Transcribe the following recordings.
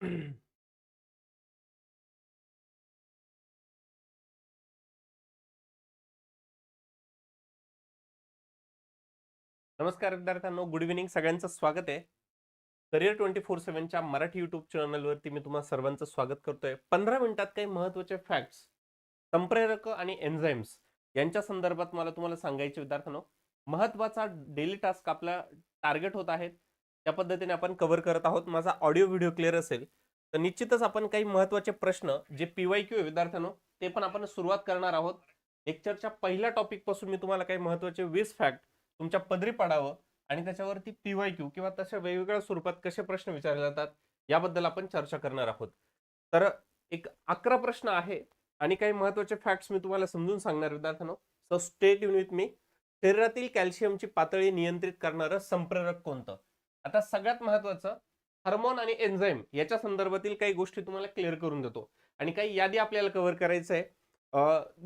नमस्कार विद्यार्थ्यांनो good evening सगळ्यांचं स्वागत आहे. करिअर ट्वेंटी फोर सेव्हनच्या मराठी युट्यूब चॅनलवरती मी तुम्हाला सर्वांचं स्वागत करतोय. पंधरा मिनिटात काही महत्त्वाचे फॅक्ट्स संप्रेरक आणि एन्झाईम्स यांच्या संदर्भात मला तुम्हाला सांगायचे विद्यार्थ्यांनो. महत्त्वाचा डेली टास्क आपला टार्गेट होत आहेत त्या पद्धतीने आपण कव्हर करत आहोत. माझा ऑडिओ व्हिडिओ क्लिअर असेल तर निश्चितच आपण काही महत्त्वाचे प्रश्न जे पीवाय क्यू विद्यार्थ्यांनो ते पण आपण सुरुवात करणार आहोत. लेक्चरच्या पहिल्या टॉपिकपासून मी तुम्हाला काही महत्त्वाचे वीस फॅक्ट तुमच्या पदरी पडावं आणि त्याच्यावरती पीवाय क्यू किंवा तशा वेगवेगळ्या स्वरूपात कसे प्रश्न विचारले जातात याबद्दल आपण चर्चा करणार आहोत. तर एक अकरा प्रश्न आहे आणि काही महत्त्वाचे फॅक्ट्स मी तुम्हाला समजून सांगणार विद्यार्थ्यांनो. सो स्टेट युन विथ मी शरीरातील कॅल्शियमची पातळी नियंत्रित करणारं संप्रेरक कोणतं? आता सगळ्यात महत्वाचं हार्मोन आणि एन्झाईम याच्या संदर्भातील काही गोष्टी तुम्हाला क्लिअर करून देतो. आणि काही यादी आपल्याला कव्हर करायचं आहे.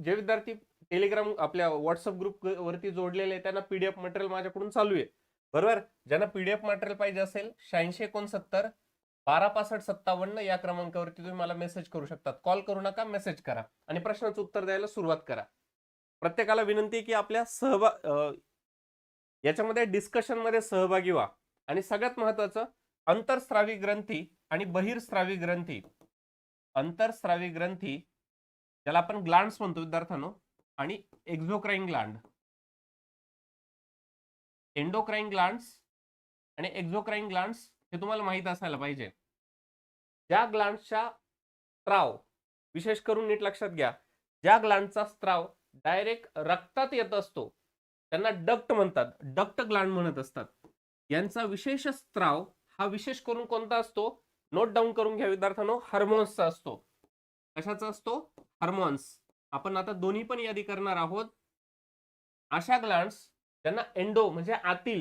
जे विद्यार्थी टेलिग्राम आपल्या व्हॉट्सअप ग्रुप वरती जोडलेले आहे त्यांना पीडीएफ मटेरियल माझ्याकडून चालू आहे. बरोबर? ज्यांना पीडीएफ मटेरियल पाहिजे असेल शहाऐंशी एकोणसत्तर बारा पासष्ट सत्तावन्न या क्रमांकावरती तुम्ही मला मेसेज करू शकतात. कॉल करू नका मेसेज करा. आणि प्रश्नाचं उत्तर द्यायला सुरुवात करा. प्रत्येकाला विनंती आहे की आपल्या सहभाग अं, याच्यामध्ये डिस्कशनमध्ये सहभागी व्हा. आणि सगळ्यात महत्वाचं अंतरस्रावी ग्रंथी आणि बहिर्स्रावी ग्रंथी. अंतरस्रावी ग्रंथी ज्याला आपण ग्लांड्स म्हणतो विद्यार्थ्यांनो आणि एक्झोक्राईन ग्लांड एंडोक्राईन ग्लांड्स आणि एक्झोक्राईन ग्लांड्स हे तुम्हाला माहीत असायला पाहिजे. ज्या ग्लांड्सच्या स्त्राव विशेष करून नीट लक्षात घ्या ज्या ग्लांडचा स्त्राव डायरेक्ट रक्तात येत असतो त्यांना डक्ट म्हणतात डक्ट ग्लांड म्हणत असतात. यांचा विशेष स्त्राव हा विशेष करून कोणता असतो? नोट डाऊन करून घ्या विद्यार्थ्यांनो हार्मोन्सचा असतो. कशाचा असतो? हार्मोन्स आपण आता दोन्ही पण यादी करणार आहोत. अशा ग्लांड्स ज्यांना एंडो म्हणजे आतील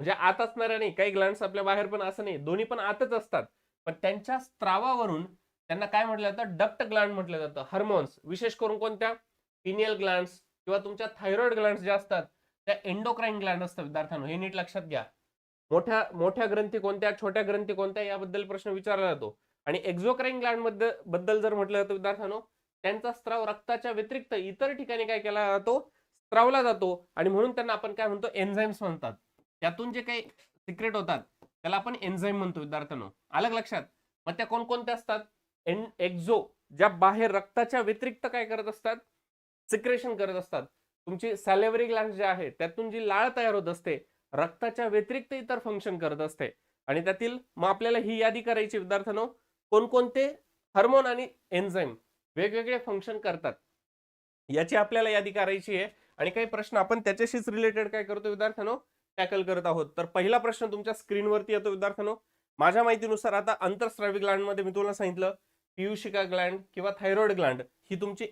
म्हणजे आत असणाऱ्या नाही काही ग्लांड्स आपल्या बाहेर पण असं नाही दोन्ही पण आतच असतात. पण त्यांच्या स्त्रावावरून त्यांना काय म्हटलं जातं? डक्ट ग्लांड म्हटलं जातं. हार्मोन्स विशेष करून कोणत्या? पिनियल ग्लांड्स किंवा तुमच्या थायरॉइड ग्लांड्स ज्या असतात त्या एंडोक्राईन ग्लँड असतं विद्यार्थ्यांनो. हे नीट लक्षात घ्या. मोठ्या मोठ्या ग्रंथी कोणत्या छोट्या ग्रंथी कोणत्या याबद्दल प्रश्न विचारला जातो. आणि एक्झोक्राईन ग्लँडबद्दल बद्दल जर म्हटलं जातं विद्यार्थ्यांनो त्यांचा स्त्राव रक्ताच्या व्यतिरिक्त इतर ठिकाणी काय केला जातो? स्त्रावला जातो. आणि म्हणून त्यांना आपण काय म्हणतो? एन्झाईम्स म्हणतात. त्यातून जे काही सिक्रेट होतात त्याला आपण एन्झाईम म्हणतो विद्यार्थ्यांनो. अलग लक्षात? मग त्या कोणकोणत्या असतात? एन एक्झो ज्या बाहेर रक्ताच्या व्यतिरिक्त काय करत असतात? सिक्रेशन करत असतात. तुमची सॅलेवरी ग्लॅन्स जे आहे त्यातून जी लाळ तयार होत असते रक्ताच्या व्यतिरिक्त इतर फंक्शन करत असते. आणि त्यातील मग आपल्याला ही यादी करायची विद्यार्थ्यांनो. कोणकोणते हार्मोन आणि एन्झाईम वेगवेगळे फंक्शन करतात याची आपल्याला यादी करायची आहे. आणि काही प्रश्न आपण त्याच्याशीच रिलेटेड काय करतो विद्यार्थ्यांनो? टॅकल करत आहोत. तर पहिला प्रश्न तुमच्या स्क्रीनवरती येतो विद्यार्थ्यांनो. माझ्या माहितीनुसार आता अंतरस्रावी ग्लँडमध्ये मी तुम्हाला सांगितलं पियुशिका ग्लँड किंवा थायरॉइड ग्लँड ही तुमची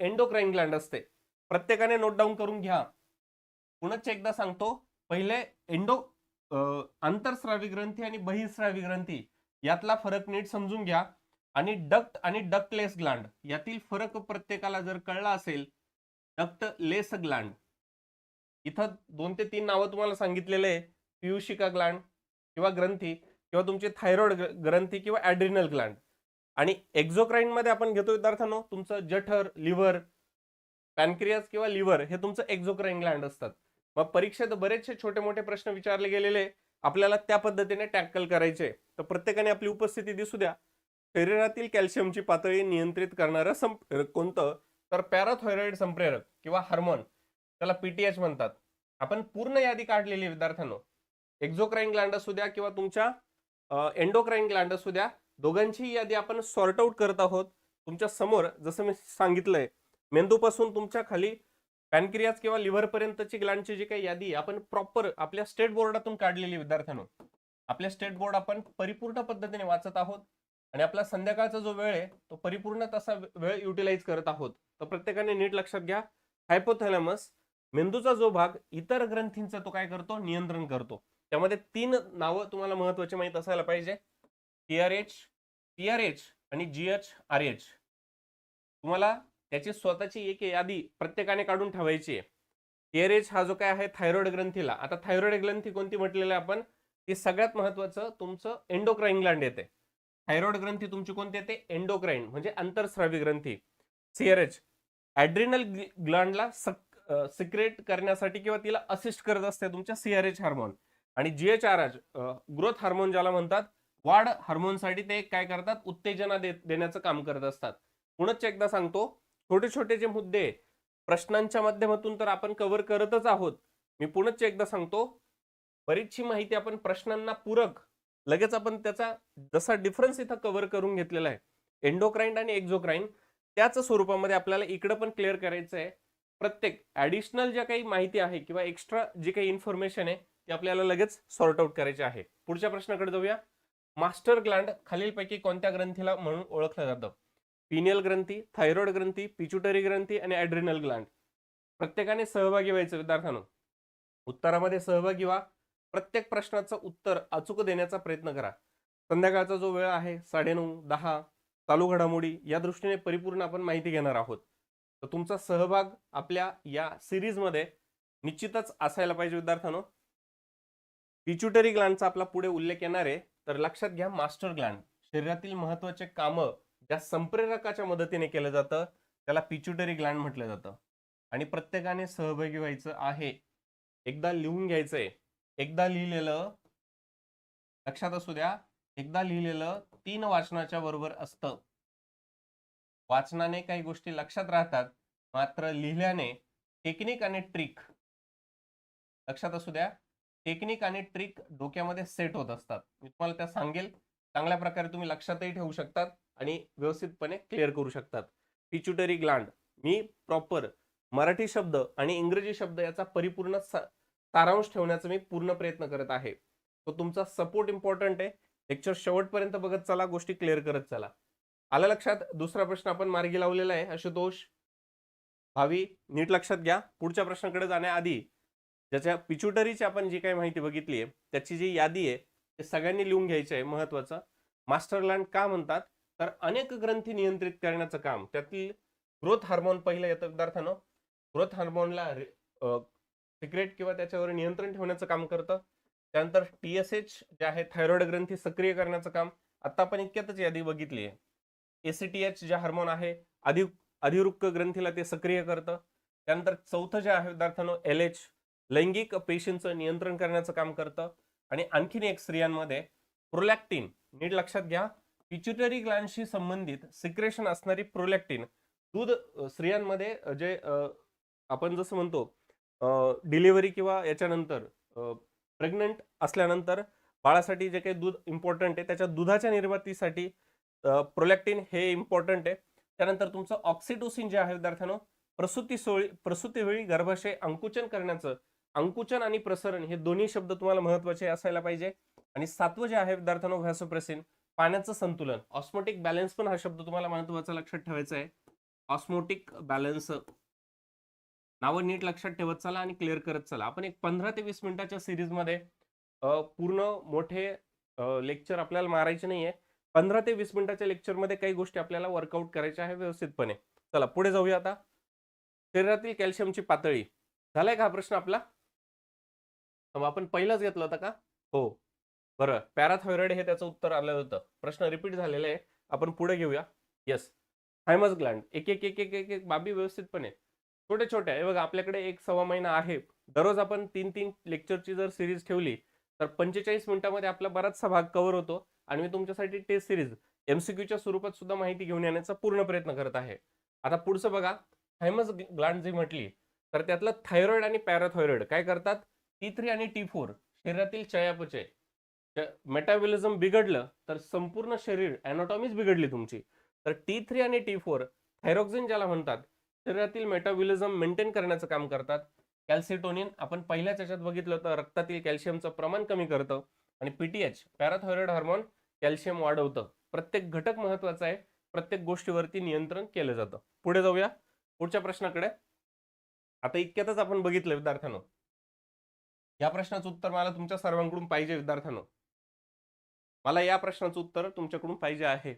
एंडोक्राईन ग्लँड असते. प्रत्येकाने नोट डाऊन करून घ्या. पुनश्च एकदा सांगतो पहिले एंडो आंतरस्रावी ग्रंथी आणि बहिस्रावी ग्रंथी यातला फरक नीट समजून घ्या. आणि डक्ट आणि डक्टलेस ग्लांड यातील फरक प्रत्येकाला जर कळला असेल डक्ट लेस ग्लांड इथं दोन ते तीन नावं तुम्हाला सांगितलेले आहे. ग्लांड किंवा ग्रंथी किंवा तुमची थायरॉइड ग्रंथी किंवा ॲड्रिनल ग्लांड आणि एक्झोक्राईनमध्ये आपण घेतो विद्यार्थ्यांनो तुमचं जठर लिव्हर पॅनक्रियास किंवा लिव्हर हे तुमचं एक्झोक्राईन ग्लँड असतात. मग परीक्षेत बरेचसे छोटे मोठे प्रश्न विचारले गेलेले आपल्याला त्या पद्धतीने टॅकल करायचे. तर प्रत्येकाने आपली उपस्थिती दिसू द्या. शरीरातील कॅल्शियमची पातळी नियंत्रित करणारं संप्रेरक कोणतं? तर पॅराथॉयरॉइड संप्रेरक किंवा हार्मोन त्याला पीटीएच म्हणतात. आपण पूर्ण यादी काढलेली विद्यार्थ्यांनो. एक्झोक्राईन ग्लँड असू द्या किंवा तुमच्या एंडोक्राईन ग्लँड असू द्या दोघांची यादी आपण सॉर्ट आउट करत आहोत. तुमच्यासमोर जसं मी सांगितलंय मेंदूपासून तुमच्या खाली पॅनक्रियाज किंवा लिव्हरपर्यंतची ग्लँडची जी काही यादी आपण प्रॉपर आपल्या स्टेट बोर्डातून काढलेली विद्यार्थ्यांनो. आपल्या स्टेट बोर्ड आपण परिपूर्ण पद्धतीने वाचत आहोत आणि आपला संध्याकाळचा जो वेळ आहे तो परिपूर्ण तसा वेळ युटिलाइज करत आहोत. तर प्रत्येकाने नीट लक्षात घ्या हायपोथॅलॅमस मेंदूचा जो भाग इतर ग्रंथींचा तो काय करतो? नियंत्रण करतो. त्यामध्ये तीन नावं तुम्हाला महत्वाची माहीत असायला पाहिजे. T R H T R H आणि जी एच आर एच तुम्हाला त्याची स्वतःची एक यादी प्रत्येकाने काढून ठेवायची आहे. एरेज हा जो काय आहे थायरॉइड ग्रंथीला. आता थायरॉइड ग्रंथी कोणती म्हटलेलं आहे आपण? ती सगळ्यात महत्वाचं तुमचं एंडोक्राईन ग्लँड येते. थायरॉइड ग्रंथी तुमची कोणती येते? एंडोक्राईन म्हणजे अंतरस्रावी ग्रंथी. सीएरएच ॲड्रिनल ग्लँडला सिक्रेट करण्यासाठी किंवा तिला असिस्ट करत असते तुमच्या सीआरएच हार्मोन आणि GH R H growth hormone ज्याला म्हणतात वाढ हार्मोनसाठी ते काय करतात? उत्तेजना दे देण्याचं काम करत असतात. पुनच एकदा सांगतो. छोटे छोटे जे मुद्दे प्रश्नांच्या माध्यमातून तर आपण कव्हर करतच आहोत. मी पुनच एकदा सांगतो बरीचशी माहिती आपण प्रश्नांना पूरक लगेच आपण त्याचा जसा डिफरन्स इथं कव्हर करून घेतलेला आहे. एंडोक्राईन आणि एक्झोक्राईन त्याच स्वरूपामध्ये आपल्याला इकडं पण क्लिअर करायचं आहे. प्रत्येक ॲडिशनल ज्या काही माहिती आहे किंवा एक्स्ट्रा जी काही इन्फॉर्मेशन आहे ती आपल्याला लगेच सॉर्ट आउट करायची आहे. पुढच्या प्रश्नाकडे जाऊया. मास्टर ग्लँड खालीलपैकी कोणत्या ग्रंथीला म्हणून ओळखलं जातं? पिनियल ग्रंथी थायरॉइड ग्रंथी पिच्युटरी ग्रंथी आणि ॲड्रिनल ग्लँड प्रत्येकाने सहभागी व्हायचं विद्यार्थ्यांनो. उत्तरामध्ये सहभागी व्हा. प्रत्येक प्रश्नाचं उत्तर अचूक देण्याचा प्रयत्न करा. संध्याकाळचा जो वेळ आहे साडेनऊ दहा चालू घडामोडी या दृष्टीने परिपूर्ण आपण माहिती घेणार आहोत. तर तुमचा सहभाग आपल्या या सिरीजमध्ये निश्चितच असायला पाहिजे विद्यार्थ्यांनो. पिच्युटरी ग्लँडचा आपला पुढे उल्लेख येणार आहे. तर लक्षात घ्या मास्टर ग्लँड शरीरातील महत्त्वाचे कामं ज्या संप्रेरकाच्या मदतीने केलं जातं त्याला पिच्युटरी ग्लँड म्हटलं जातं. आणि प्रत्येकाने सहभागी व्हायचं आहे. एकदा लिहून घ्यायचंय. एकदा लिहिलेलं लक्षात असू द्या एकदा लिहिलेलं तीन वाचनाच्या बरोबर असतं. वाचनाने काही गोष्टी लक्षात राहतात मात्र लिहिल्याने टेक्निक आणि ट्रिक लक्षात असू द्या टेक्निक आणि ट्रिक डोक्यामध्ये सेट होत असतात. मी तुम्हाला त्या सांगेल. चांगल्या प्रकारे तुम्ही लक्षातही ठेवू शकतात. आणि व्यवस्थितपणे क्लिअर करू शकतात. पिच्युटरी ग्लांड मी प्रॉपर मराठी शब्द आणि इंग्रजी शब्द याचा परिपूर्ण सारांश ठेवण्याचा मी पूर्ण प्रयत्न करत आहे. तो तुमचा सपोर्ट इम्पॉर्टंट आहे. लेक्चर शेवटपर्यंत बघत चला गोष्टी क्लिअर करत चला. आला लक्षात? दुसरा प्रश्न आपण मार्गी लावलेला आहे आशुतोष. भावी नीट लक्षात घ्या. पुढच्या प्रश्नाकडे जाण्याआधी ज्याच्या पिच्युटरीची आपण जी काही माहिती बघितली आहे त्याची जी यादी आहे ते सगळ्यांनी लिहून घ्यायची आहे महत्वाचं. मास्टरलँड का म्हणतात? तर अनेक ग्रंथी नियंत्रित करण्याचं काम त्यातील ग्रोथ हार्मोन पहिलं येतं विद्यार्थ्यानं ग्रोथ हार्मोनला सिक्रेट किंवा त्याच्यावर नियंत्रण ठेवण्याचं काम करतं. त्यानंतर टी एस एच जे आहे थायरॉइड ग्रंथी सक्रिय करण्याचं काम. आता आपण इतक्यातच यादी बघितली आहे. एसीटीएच जे हार्मोन आहे अधि अधिरुक्क ग्रंथीला ते सक्रिय करतं. त्यानंतर चौथं जे आहे विद्यार्थ्यानं एल एच लैंगिक पेशींचं नियंत्रण करण्याचं काम करतं. आणि आणखीन एक स्त्रियांमध्ये प्रोलॅक्टिन नीट लक्षात घ्या. पिच्युटरी ग्लॅन्डशी संबंधित सिक्रेशन असणारी प्रोलॅक्टिन दूध स्त्रियांमध्ये जे आपण जसं म्हणतो डिलिव्हरी किंवा याच्यानंतर प्रेग्नंट असल्यानंतर बाळासाठी जे काही दूध इम्पॉर्टंट आहे त्याच्या दुधाच्या निर्मितीसाठी प्रोलॅक्टिन हे इम्पॉर्टंट आहे. त्यानंतर तुमचं ऑक्सिटोसिन जे आहे विद्यार्थ्यांनो प्रसूती सोळी प्रसूतीवेळी गर्भाशय अंकुचन करण्याचं अंकुचन आणि प्रसरण हे दोन्ही शब्द तुम्हाला महत्त्वाचे असायला पाहिजे. आणि सातवं जे आहे विद्यार्थ्यांनो व्हॅसोप्रेसिन पाण्याचं संतुलन. ऑस्मोटिक बॅलन्स पण हा शब्द तुम्हाला महत्त्वाचा लक्षात ठेवायचा आहे. ऑस्मोटिक बॅलन्स नावं नीट लक्षात ठेवत चला आणि क्लिअर करत चला. आपण एक पंधरा ते वीस मिनिटाच्या सिरीजमध्ये पूर्ण मोठे लेक्चर आपल्याला मारायचे नाहीये. पंधरा ते वीस मिनिटाच्या लेक्चरमध्ये काही गोष्टी आपल्याला वर्कआउट करायच्या आहे व्यवस्थितपणे. चला पुढे जाऊया आता. शरीरातील कॅल्शियमची पातळी. झालाय का हा प्रश्न आपला? मग आपण पहिलाच घेतला होता का? हो. बरं पॅराथायरॉइड हे त्याचं उत्तर आलं होतं. प्रश्न रिपीट झालेला आहे. आपण पुढे घेऊया. येस हायमस ग्लँड एक एक एक एक एक एक बाबी व्यवस्थितपणे. छोटे छोटे हे बघा आपल्याकडे एक सव्वा महिना आहे. दररोज आपण तीन तीन लेक्चरची जर सिरीज ठेवली तर पंचेचाळीस मिनिटामध्ये आपला बराचसा भाग कव्हर होतो आणि मी तुमच्यासाठी टेस्ट सिरीज एमसीक्यूच्या स्वरूपात सुद्धा माहिती घेऊन येण्याचा पूर्ण प्रयत्न करत आहे. आता पुढचं बघा. हायमस ग्लँड जी म्हटली तर त्यातलं थायरॉइड आणि पॅराथायरॉइड काय करतात? टी थ्री आणि टी फोर शरीरातील चयापचय. मेटाबॉलिझम बिघडलं तर संपूर्ण शरीर अॅनॉटॉमीच बिघडली तुमची. तर टी थ्री आणि टी फोर थायरॉक्झिन ज्याला म्हणतात शरीरातील मेटाबॉलिझम मेंटेन करण्याचं काम करतात. कॅल्सिटोनिन आपण पहिल्याच याच्यात बघितलं तर रक्तातील कॅल्शियमचं प्रमाण कमी करतं आणि पीटीएच पॅराथायरॉइड हार्मोन कॅल्शियम वाढवतं. प्रत्येक घटक महत्त्वाचा आहे प्रत्येक गोष्टीवरती नियंत्रण केलं जातं. पुढे जाऊया. पुढच्या प्रश्नाकडे. आता इतक्यातच आपण बघितलं विद्यार्थ्यांनो. या प्रश्नाचं उत्तर मला तुमच्या सर्वांकडून पाहिजे विद्यार्थ्यांनो. मला या प्रश्नाचं उत्तर तुमच्याकडून पाहिजे आहे.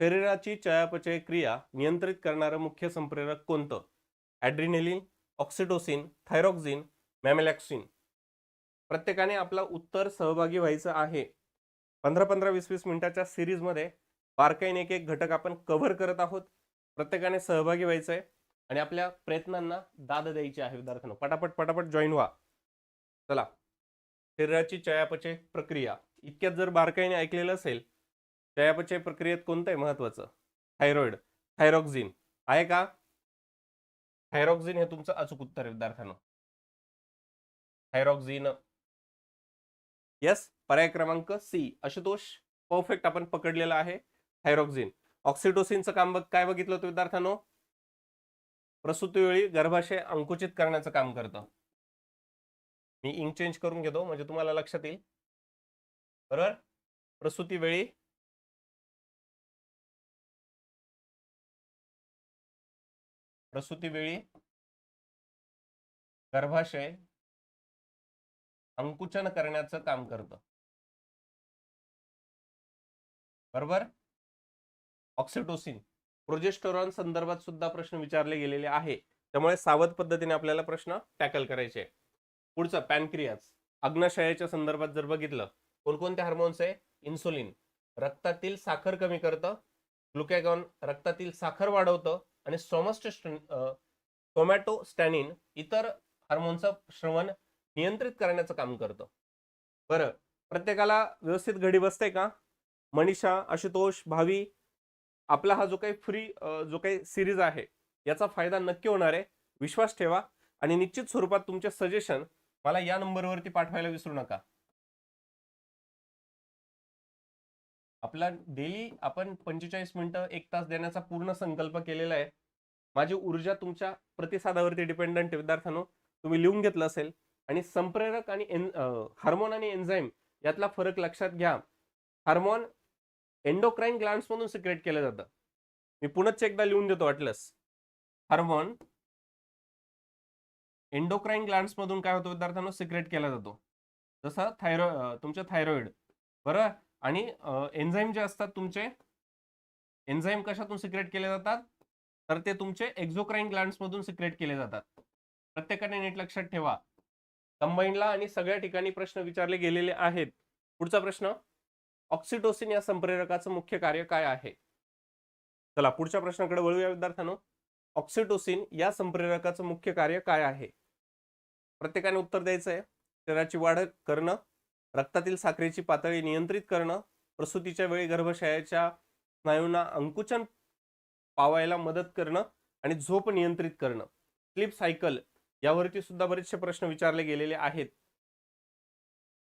शरीराची चयापचय क्रिया नियंत्रित करणारं मुख्य संप्रेरक कोणतं? ॲड्रिनेलिन ऑक्सिटोसिन थायरॉक्झिन मॅमेलॅक्सिन. प्रत्येकाने आपला उत्तर सहभागी व्हायचं आहे. पंधरा पंधरा वीस वीस मिनिटाच्या सिरीजमध्ये बारकाईने एक एक घटक आपण कव्हर करत आहोत. प्रत्येकाने सहभागी व्हायचं आहे आणि आपल्या प्रयत्नांना दाद द्यायची आहे विद्यार्थ्यांना. पटापट पटापट जॉईन व्हा. चला. शरीराची चयापचय प्रक्रिया. इतक्यात जर बारकाईने ऐकलेलं असेल चयापचय प्रक्रियेत कोणतं आहे महत्वाचं? थायरॉइड थायरॉक्झिन आहे का? थायरॉक्झिन हे तुमचं अचूक उत्तर आहे विद्यार्थ्यांना. थायरॉक्झिन यस पर्याय क्रमांक सी आशुतोष. परफेक्ट आपण पकडलेला आहे थायरॉक्झिन ऑक्सिटोसिनचं काम बघ काय बघितलं होतं विद्यार्थ्यांनो? प्रसूतीवेळी गर्भाशय अंकुचित करण्याचं काम करतं. मी इंक चेंज करून घेतो म्हणजे तुम्हाला लक्षात येईल. बरोबर? प्रसूती वेळी गर्भाशय अंकुचन करण्याचं काम करतं. बरोबर? ऑक्सिटोसिन. प्रोजेस्टोरॉन संदर्भात सुद्धा प्रश्न विचारले गेलेले आहे. त्यामुळे सावध पद्धतीने आपल्याला प्रश्न टॅकल करायचे पुढचं पॅनक्रियाज अग्नाशयाच्या संदर्भात जर बघितलं कोणकोणते हार्मोन्स आहे? इन्सुलिन रक्तातील साखर कमी करतं. ग्लुकॅगॉन रक्तातील साखर वाढवतं. आणि सोमस्ट टोमॅटो स्टॅनिन इतर हार्मोनचं श्रवण नियंत्रित करण्याचं काम करतं. बरं. प्रत्येकाला व्यवस्थित घडी बसते का? मनीषा आशुतोष भावी आपला हा जो काही फ्री जो काही सिरीज आहे याचा फायदा नक्की होणार आहे. विश्वास ठेवा. आणि निश्चित स्वरूपात तुमचे सजेशन मला या नंबरवरती पाठवायला विसरू नका. आपला डेली आपण पंचेचाळीस मिनिटं एक तास देण्याचा पूर्ण संकल्प केलेला आहे. माझी ऊर्जा तुमच्या प्रतिसादावरती डिपेंडंट आहे विद्यार्थ्यांनो. तुम्ही लिहून घेतलं असेल आणि संप्रेरक आणि एन हार्मोन आणि एन्झाईम यातला फरक लक्षात घ्या. हार्मोन एन्डोक्राईन ग्लँड्स मधून सिक्रेट केलं जातं. मी पुनच एकदा लिहून देतो वाटलंस हार्मोन एन्डोक्राईन ग्लँड्स मधून काय होतं विद्यार्थ्यांना? सिक्रेट केला जातो. जसं थायरॉ तुमचं थायरॉइड बरं? आणि एन्झाईम जे असतात तुमचे एन्झाईम कशातून सिक्रेट केले जातात? तर ते तुमचे एक्झोक्राईन ग्लँड्स मधून सिक्रेट केले जातात. प्रत्येकाने नीट लक्षात ठेवा. कंबाईनला आणि सगळ्या ठिकाणी प्रश्न विचारले गेलेले आहेत. पुढचा प्रश्न ऑक्सिटोसिन या संप्रेरकाचं मुख्य कार्य काय आहे? चला पुढच्या प्रश्नाकडे वळूया विद्यार्थ्यांनो. ऑक्सिटोसिन या संप्रेरकाचं मुख्य कार्य काय आहे? प्रत्येकाने उत्तर द्यायचं आहे शरीराची वाढ करणं रक्तातील साखरेची पातळी नियंत्रित करणं प्रसूतीच्या वेळी गर्भाशयाच्या स्नायूंना अंकुचन पावायला मदत करणं आणि झोप नियंत्रित करणं. स्लीप सायकल यावरती सुद्धा बरेचसे प्रश्न विचारले गेलेले आहेत.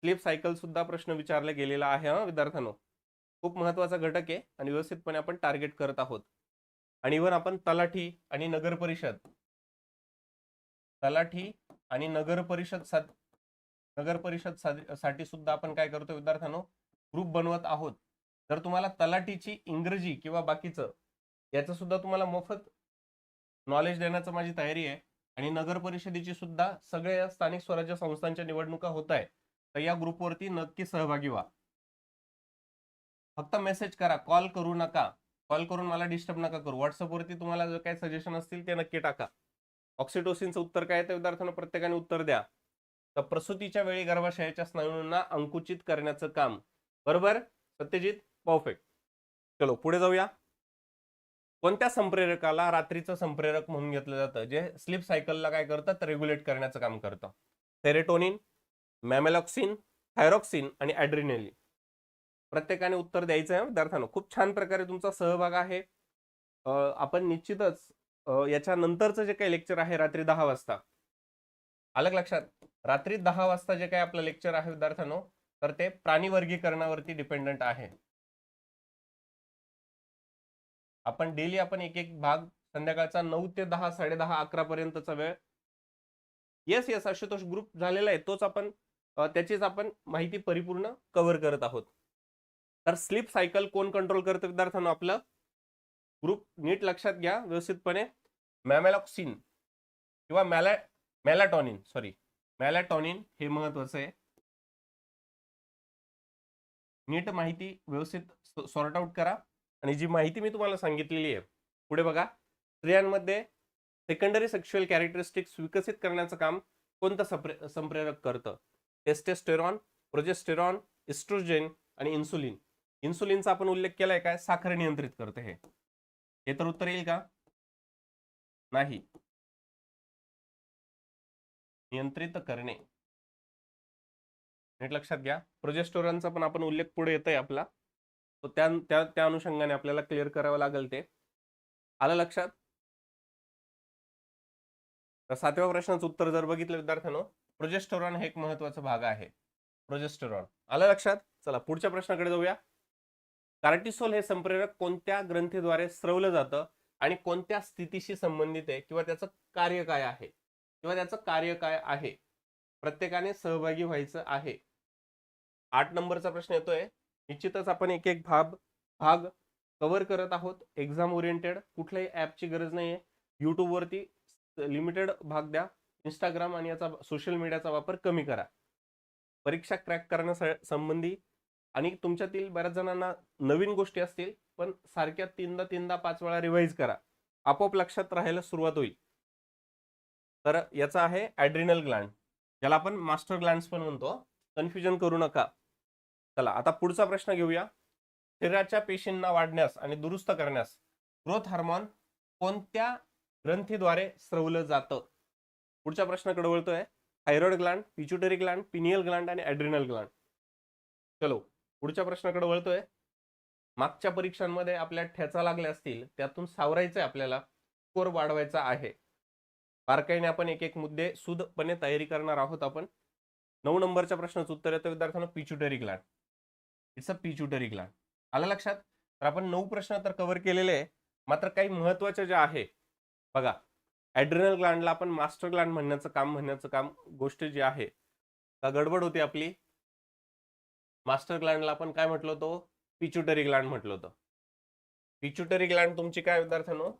स्लीप सायकल सुद्धा प्रश्न विचारला गेलेला आहे हा विद्यार्थ्यांनो. खूप महत्त्वाचा घटक आहे आणि व्यवस्थितपणे आपण टार्गेट करत आहोत. आणि इव्हन आपण तलाठी आणि नगर परिषद तलाठी आणि नगर परिषद नगर परिषदसाठी सुद्धा आपण काय करतो विद्यार्थ्यांनो? ग्रुप बनवत आहोत. जर तुम्हाला तलाठीची इंग्रजी किंवा बाकीचं याचं सुद्धा तुम्हाला मोफत नॉलेज देण्याचं माझी तयारी आहे. आणि नगर परिषदेची सुद्धा सगळ्या स्थानिक स्वराज्य संस्थांच्या निवडणुका होत आहे तर या ग्रुपवरती नक्की सहभागी व्हा. फक्त मेसेज करा. कॉल करू नका. कॉल करून मला डिस्टर्ब नका करू. व्हॉट्सअपवरती तुम्हाला जर काही सजेशन असतील ते नक्की टाका. ऑक्सिटोसिनचं उत्तर काय आहे ते विद्यार्थ्यांना प्रत्येकाने उत्तर द्या. तर प्रसूतीच्या वेळी गर्भाशयाच्या स्नायूंना अंकुचित करण्याचं काम. बरोबर? सत्यजित? परफेक्ट चलो पुढे जाऊया. कोणत्या संप्रेरकाला रात्रीचं संप्रेरक म्हणून घेतलं जातं? जे स्लीप सायकलला काय करतात रेग्युलेट करण्याचं काम करतं. सेरेटोनिन मॅमेलॉक्सिन थायरॉक्सिन आणि ॲड्रिनेलिन प्रत्येकाने उत्तर द्यायचं आहे विद्यार्थ्यांना. खूप छान प्रकारे तुमचा सहभाग आहे. आपण निश्चितच याच्या नंतरचं जे काही लेक्चर आहे रात्री दहा वाजता. आलं लक्षात? रात्री दहा वाजता जे काही आपलं लेक्चर आहे विद्यार्थ्यांनो तर ते प्राणी वर्गीकरणावरती डिपेंडंट आहे. आपण डेली आपण एक एक भाग संध्याकाळचा नऊ ते दहा साडेदहा अकरा पर्यंतचा वेळ येस येस आशुतोष ग्रुप झालेला आहे तोच आपण त्याचीच आपण माहिती परिपूर्ण कव्हर करत आहोत. तर स्लीप सायकल कोण कंट्रोल करतं विद्यार्थ्यांनो आपलं? ग्रुप नीट लक्षात घ्या व्यवस्थितपणे. मॅमेलॉक्सिन किंवा मॅला मॅलाटॉनिन सॉरी मॅलाटॉनिन हे महत्वाचं आहे. नीट माहिती व्यवस्थित सॉर्ट आउट करा. आणि जी माहिती मी तुम्हाला सांगितलेली आहे पुढे बघा. स्त्रियांमध्ये सेकंडरी सेक्शुअल कॅरेक्टरिस्टिक्स विकसित करण्याचं काम कोणतं संप्रे संप्रेरक करतं? टेस्टेस्टेरॉन प्रोजेस्टेरॉन इस्ट्रोजेन आणि इन्सुलिन इन्सुलिनचा आपण उल्लेख केलाय काय? साखर नियंत्रित करते हे. हे तर उत्तर येईल का? नाही. नियंत्रित करणे. नीट लक्षात घ्या. प्रोजेस्टोरॉनचा पण आपण उल्लेख पुढे येत आहे आपला. तो त्या त्या त्या अनुषंगाने आपल्याला क्लिअर करावं लागेल ते. आलं लक्षात? तर सातव्या प्रश्नाचं उत्तर जर बघितलं विद्यार्थ्यांनो प्रोजेस्टोरॉन हे एक महत्त्वाचा भाग आहे. प्रोजेस्टोरॉन आलं लक्षात? चला पुढच्या प्रश्नाकडे जाऊया. कार्टिसोल हे संप्रेरक कोणत्या ग्रंथीद्वारे स्रवलं जातं आणि कोणत्या स्थितीशी संबंधित आहे किंवा त्याचं कार्य काय आहे? किंवा त्याचं कार्य काय आहे? प्रत्येकाने सहभागी व्हायचं आहे. आठ नंबरचा प्रश्न येतोय. निश्चितच आपण एक एक भाग भाग कव्हर करत आहोत. एक्झाम ओरिएंटेड कुठल्याही ॲपची गरज नाही आहे यूट्यूबवरती लिमिटेड भाग द्या. इंस्टाग्राम आणि याचा सोशल मीडियाचा वापर कमी करा. परीक्षा क्रॅक करण्या संबंधी आणि तुमच्यातील बऱ्याच जणांना नवीन गोष्टी असतील पण सारख्या तीनदा तीनदा पाच वेळा रिवाईज करा. आपोआप लक्षात राहायला सुरुवात होईल. तर याचा आहे ॲड्रिनल ग्लँड ज्याला आपण मास्टर ग्लँड्स पण म्हणतो. कन्फ्युजन करू नका. चला आता पुढचा प्रश्न घेऊया. शरीराच्या पेशींना वाढण्यास आणि दुरुस्त करण्यास ग्रोथ हार्मोन कोणत्या ग्रंथीद्वारे स्रवलं जातं? पुढच्या प्रश्नाकडे वळतोय. Thyroid gland pituitary gland pineal gland आणि ॲड्रिनल ग्लँड चलो पुढच्या प्रश्नाकडे वळतोय. मागच्या परीक्षांमध्ये आपल्या ठेचा लागल्या असतील त्यातून सावरायचंय आपल्याला. स्कोर वाढवायचा आहे. बारकाईने आपण एक एक मुद्दे सुदपणे तयारी करणार आहोत आपण. नऊ नंबरच्या प्रश्नाचं उत्तर येतं विद्यार्थ्यांना pituitary gland it's a pituitary gland आलं लक्षात? तर आपण नऊ प्रश्न तर कव्हर केलेले आहे. मात्र काही महत्त्वाचे जे आहे बघा. ॲड्रिनल ग्लँडला आपण मास्टर ग्लँड म्हणण्याचं काम म्हणण्याचं काम गोष्ट जी आहे का गडबड होती आपली? मास्टर ग्लँडला आपण काय म्हटलं होतो? पिच्युटरी ग्लँड म्हटलं होतं. पिच्युटरी ग्लँड तुमची काय विद्यार्थ्यांनो?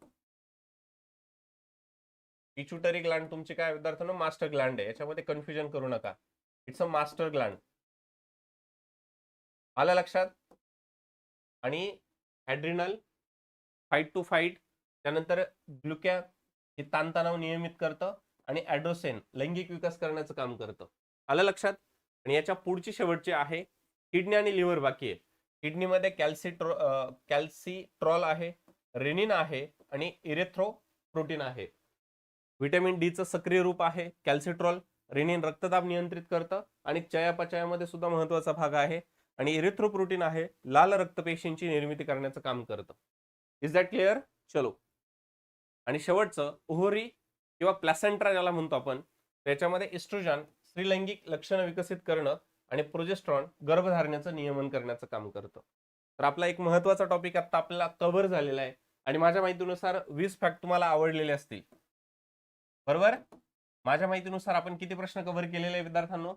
पिच्युटरी ग्लँड तुमची काय विद्यार्थ्यांनो मास्टर ग्लँड आहे. याच्यामध्ये कन्फ्युजन करू नका. इट्स अ मास्टर ग्लँड आलं लक्षात? आणि ॲड्रिनल फाईट टू फाईट त्यानंतर ग्लुक्या हे ताणतणाव नियमित करतं आणि ॲड्रोसेन लैंगिक विकास करण्याचं काम करतं. आलं लक्षात? आणि याच्या पुढची शेवटची आहे किडनी आणि लिव्हर बाकी आहे किडनीमध्ये कॅल्सिट्रो कॅल्सिट्रॉल आहे रेनिन आहे आणि इरेथ्रो प्रोटीन आहे. व्हिटॅमिन डीचं सक्रिय रूप आहे कॅल्सिट्रॉल रेनिन रक्तदाब नियंत्रित करतं आणि चयापचयामध्ये सुद्धा महत्त्वाचा भाग आहे आणि इरेथ्रोप्रोटीन आहे लाल रक्तपेशींची निर्मिती करण्याचं काम करतं. इज दॅट क्लिअर चलो. आणि शेवटचं ओहरी किंवा प्लॅसेंट्रा ज्याला म्हणतो आपण त्याच्यामध्ये इस्ट्रोजन स्त्रीलैंगिक लक्षणं विकसित करणं आणि प्रोजेस्ट्रॉन गर्भधारण्याचं नियमन करण्याचं काम करतं. तर आपला एक महत्त्वाचा टॉपिक आता आपल्याला कव्हर झालेला आहे. आणि माझ्या माहितीनुसार वीस फॅक्ट तुम्हाला आवडलेले असतील. बरोबर? माझ्या माहितीनुसार आपण किती प्रश्न कव्हर केलेले आहे विद्यार्थ्यांनो?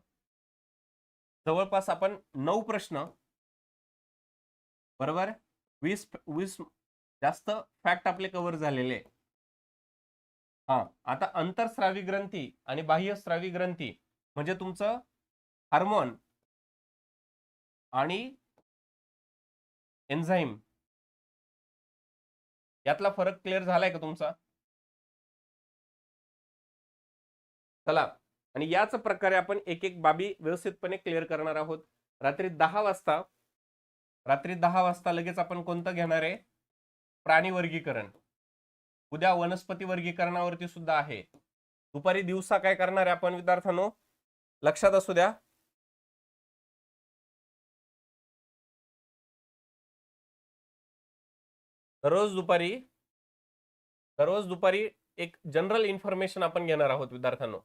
जवळपास आपण नऊ प्रश्न. बरोबर? वीस वीस जास्त फॅक्ट आपले कव्हर झालेले हा आता अंतरस्रावी ग्रंथी आणि बाह्यस्रावी ग्रंथी म्हणजे तुमचं हार्मोन आणि एन्झाईम यातला फरक क्लिअर झालाय का तुमचा? चला आणि याच प्रकारे आपण एक एक बाबी व्यवस्थितपणे क्लिअर करणार आहोत. रात्री दहा वाजता रात्री दहा वाजता लगेच आपण कोणतं घेणार आहे? प्राणी वर्गीकरण. उद्या वनस्पती वर्गीकरणावरती सुद्धा आहे. दुपारी दिवसा काय करणार आहे आपण विद्यार्थ्यांनो? लक्षात असू द्या. दररोज दुपारी दररोज दुपारी एक जनरल इन्फॉर्मेशन आपण घेणार आहोत विद्यार्थ्यांनो.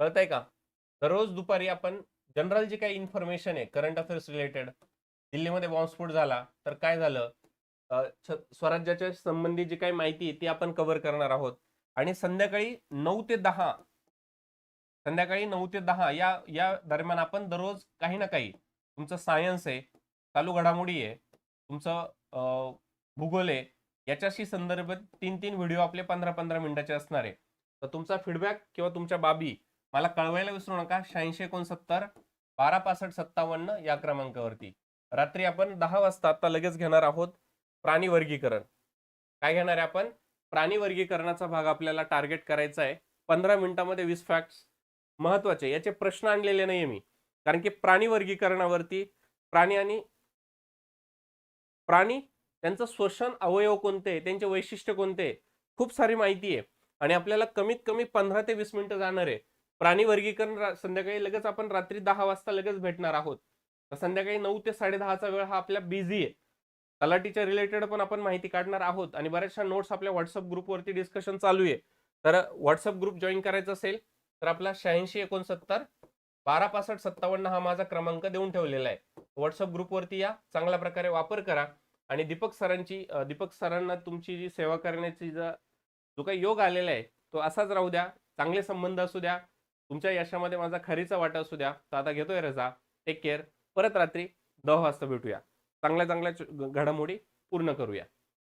कळतंय का? दररोज दुपारी आपण जनरल जी काही इन्फॉर्मेशन आहे करंट अफेअर्स रिलेटेड दिल्लीमध्ये बॉम्बस्फोट झाला तर काय झालं? स्वराज्याच्या संबंधी जी काही माहिती आहे ती आपण कव्हर करणार आहोत. आणि संध्याकाळी नऊ ते दहा संध्याकाळी नऊ ते दहा या या दरम्यान आपण दररोज काही ना काही तुमचं सायन्स आहे चालू घडामोडी आहे तुमचं भूगोल आहे याच्याशी संदर्भात तीन तीन व्हिडिओ आपले पंधरा पंधरा मिनिटाचे असणार आहे. तर तुमचा फीडबॅक किंवा तुमच्या बाबी मला कळवायला विसरू नका. शहाऐंशी एकोणसत्तर बारा पासष्ट सत्तावन्न या क्रमांकावरती. रात्री आपण दहा वाजता आता लगेच घेणार आहोत प्राणी वर्गीकरण. काय घेणार आहे आपण? प्राणी वर्गीकरणाचा भाग आपल्याला टार्गेट करायचा आहे. पंधरा मिनिटामध्ये वीस फॅक्ट्स महत्त्वाचे याचे प्रश्न आणलेले नाहीये मी. कारण की प्राणी वर्गीकरणावरती प्राणी आणि प्राणी त्यांचं श्वसन अवयव कोणते त्यांचे वैशिष्ट्य कोणते खूप सारी माहिती आहे. आणि आपल्याला कमीत कमी पंधरा ते वीस मिनिटं जाणार आहे. प्राणी वर्गीकरण संध्याकाळी लगेच आपण रात्री दहा वाजता लगेच भेटणार आहोत. तर संध्याकाळी नऊ ते साडेदहाचा वेळ हा आपल्या बिझी आहे. तलाठीच्या रिलेटेड पण आपण माहिती काढणार आहोत आणि बऱ्याचशा नोट्स आपल्या व्हॉट्सअप ग्रुपवरती डिस्कशन चालू आहे. तर व्हॉट्सअप ग्रुप जॉईन करायचा असेल तर आपला शहाऐंशी एकोणसत्तर बारा पासष्ट सत्तावन्न हा माझा क्रमांक देऊन ठेवलेला आहे. व्हॉट्सअप ग्रुपवरती या चांगल्या प्रकारे वापर करा. आणि दीपक सरांची दीपक सरांना तुमची जी सेवा करण्याची जो काही योग आलेला आहे तो असाच राहू द्या. चांगले संबंध असू द्या. तुमच्या यशामध्ये माझा खरीचा वाटा असू द्या. तर आता घेतोय रजा. टेक केअर परत रात्री दहा वाजता भेटूया. चांगल्या चांगल्या घडामोडी पूर्ण करूया.